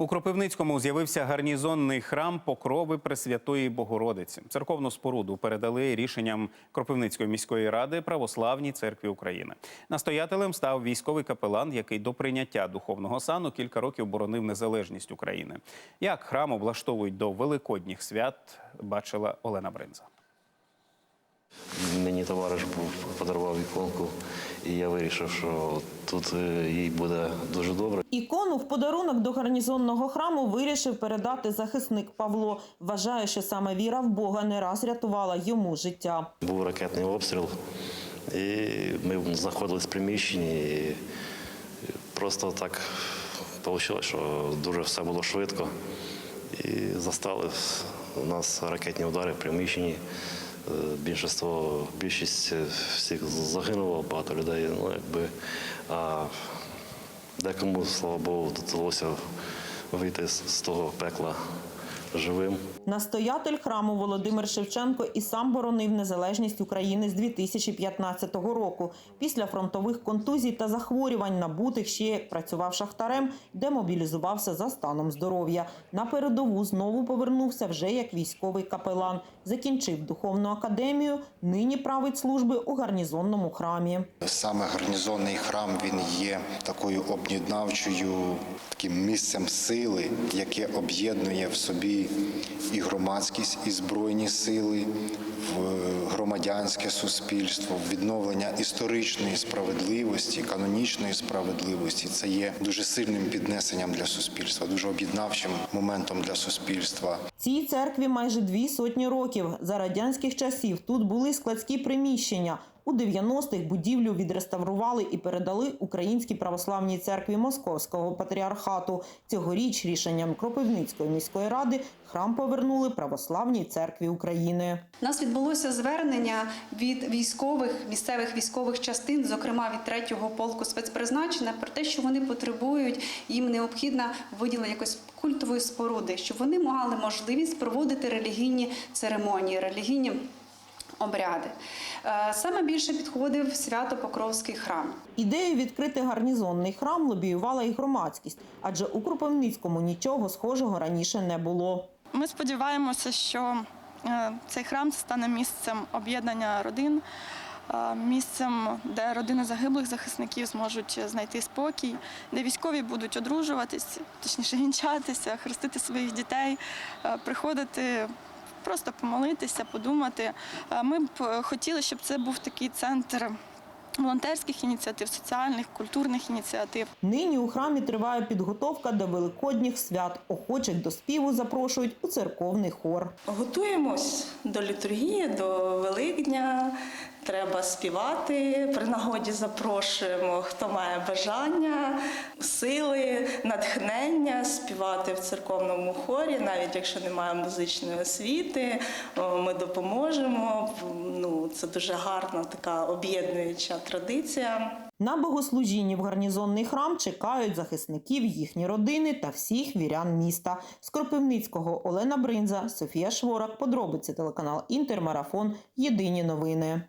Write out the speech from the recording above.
У Кропивницькому з'явився гарнізонний храм Покрови Пресвятої Богородиці. Церковну споруду передали рішенням Кропивницької міської ради Православній церкві України. Настоятелем став військовий капелан, який до прийняття духовного сану кілька років боронив незалежність України. Як храм облаштовують до великодніх свят, бачила Олена Бринза. Мені товариш подарував іконку, і я вирішив, що тут е, їй буде дуже добре. Ікону в подарунок до гарнізонного храму вирішив передати захисник Павло. Вважає, що саме віра в Бога не раз рятувала йому життя. Був ракетний обстріл, і ми знаходились в приміщенні. І просто так вийшло, що дуже все було швидко. І застали у нас ракетні удари в приміщенні. Е, Більшість, більшість всіх загинуло, багато людей. Ну, якби, а декому, слава Богу, вдалося вийти з того пекла живим. Настоятель храму Володимир Шевченко і сам боронив незалежність України з 2015 року. Після фронтових контузій та захворювань, набутих ще як працював шахтарем, демобілізувався за станом здоров'я. На передову знову повернувся вже як військовий капелан. Закінчив духовну академію. Нині править служби у гарнізонному храмі. Саме гарнізонний храм він є такою об'єднавчою таким місцем сили, яке об'єднує в собі і громадськість, і збройні сили, в громадянське суспільство, в відновлення історичної справедливості, канонічної справедливості. Це є дуже сильним піднесенням для суспільства, дуже об'єднавчим моментом для суспільства. Цій церкві майже дві сотні років. За радянських часів тут були складські приміщення. У 90-х будівлю відреставрували і передали Українській православній церкві Московського патріархату. Цьогоріч рішенням Кропивницької міської ради храм повернули Православній церкві України. У нас відбулося звернення від військових місцевих військових частин, зокрема від третього полку спецпризначення, про те, що вони потребують, їм необхідно виділення якоїсь культової споруди, щоб вони мали можливість проводити релігійні церемонії, релігійні. Обряди Е, саме більше підходив Свято-Покровський храм. Ідею відкрити гарнізонний храм лобіювала і громадськість, адже у Кропивницькому нічого схожого раніше не було. Ми сподіваємося, що е, цей храм стане місцем об'єднання родин, е, місцем, де родини загиблих захисників зможуть знайти спокій, де військові будуть одружуватись, точніше вінчатися, хрестити своїх дітей, приходити. Просто помолитися, подумати. Е, Ми б е, хотіли, щоб це був такий центр волонтерських ініціатив, соціальних, культурних ініціатив. Нині у храмі триває підготовка до великодніх свят. Охочих до співу запрошують у церковний хор. Готуємось до літургії, до Великдня. Треба співати. При нагоді запрошуємо, хто має бажання, сили, натхнення співати в церковному хорі, навіть якщо немає музичної освіти, ми допоможемо. Ну, це дуже гарна така об'єднуюча традиція. На богослужінні в гарнізонний храм чекають захисників, їхні родини та всіх вірян міста. З Кропивницького Олена Бринза, Софія Шворак. Подробиці телеканал Інтермарафон. Єдині новини.